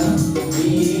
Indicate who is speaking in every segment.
Speaker 1: నీ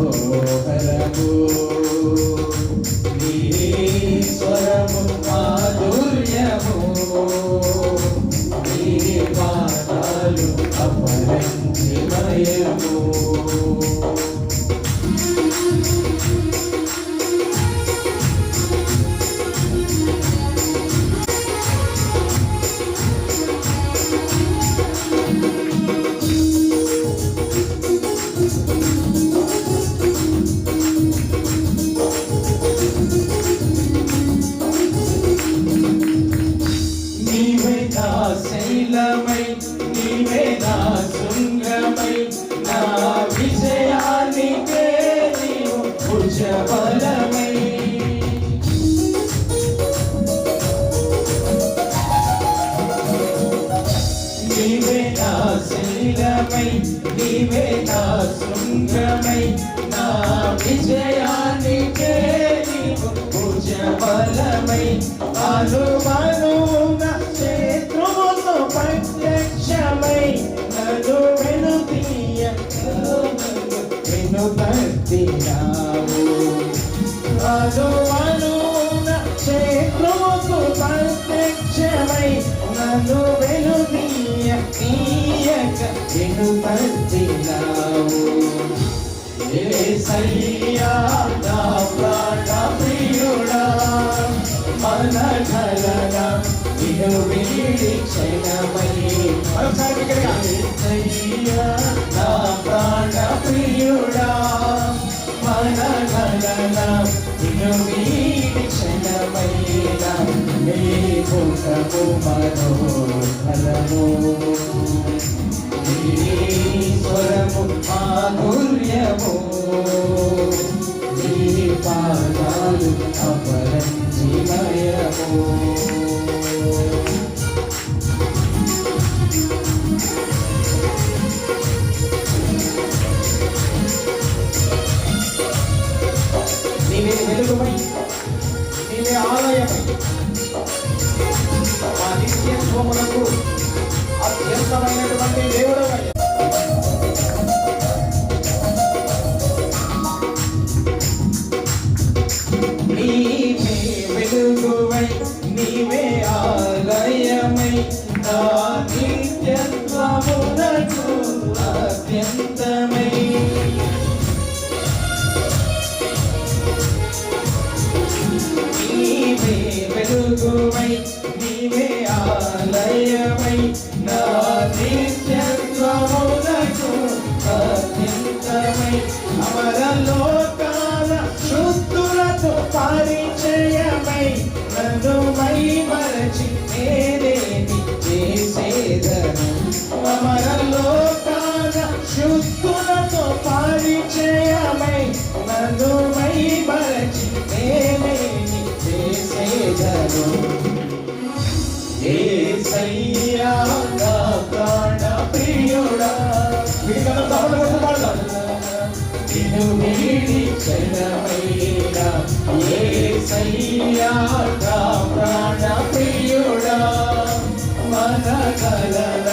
Speaker 1: శైలమై నీవే నా శృంగమై నా విజయానికే నీవు భుజబలమై నీవే నా శైలమై నీవే నా శృంగమై నా విజయానికే నీవు భుజబలమై అనుమనున నన్ను వెనుదీయ తీయక వెను తట్టినావు ఏసయ్యా నా ప్రాణ ప్రియుడా మన కలన నిన్ను వీక్షణమై మరొకసారి గట్టిగా. ఏసయ్యా నా ప్రాణ ప్రియుడా మన కలన ముఖము మనోహరము ఈశ్వరము మాధుర్యము నీ పాదాలు అపరంజిమయము నీవే వెలుగుమై నీవే ఆలయమై శోభనకు అత్యంతమైనటువంటి దేవుడు నీవే నీవే ఆలయమై నా నిత్యత్వమునకు అత్యంతమై. నీవే వెలుగువై అమరలోకాల శుద్ధుల శుద్ధులతో పరిచయమై నన్ను మై మరచి నేనేమి చేసేదను? అమరలో కాన శుద్ధులతో పరిచయమై నన్ను మై మరచి నేనేమి చేసేదను? ఏ సయ్యా ప్రాణ ప్రియుడా? వీడికన్నా నిన్ను వీడి క్షణమైన ఏసయ్యా నా ప్రాణ ప్రియుడా మన కలన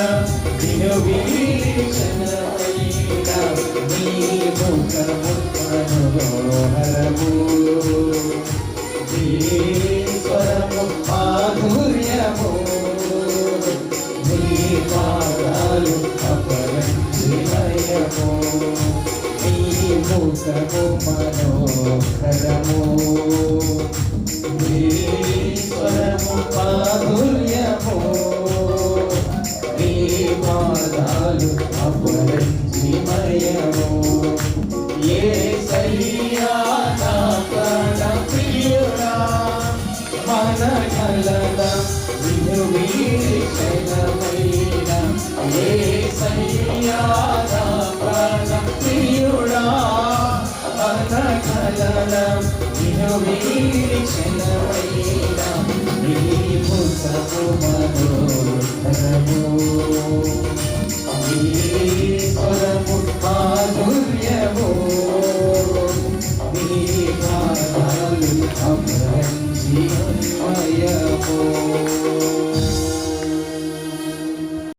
Speaker 1: నిన్ను వీడి క్షణమైన నీ ముఖము మనోహరము ఈశ్వరము మాధుర్యము నీ పాదాలు అపరంజిమయము నీ మనోహరము ఈశ్వరము మాధుర్యము నీ పాదాలు అపరంజిమయము ఏ సయ్యా ప్రియుడా మన ఏ సయ్యా విను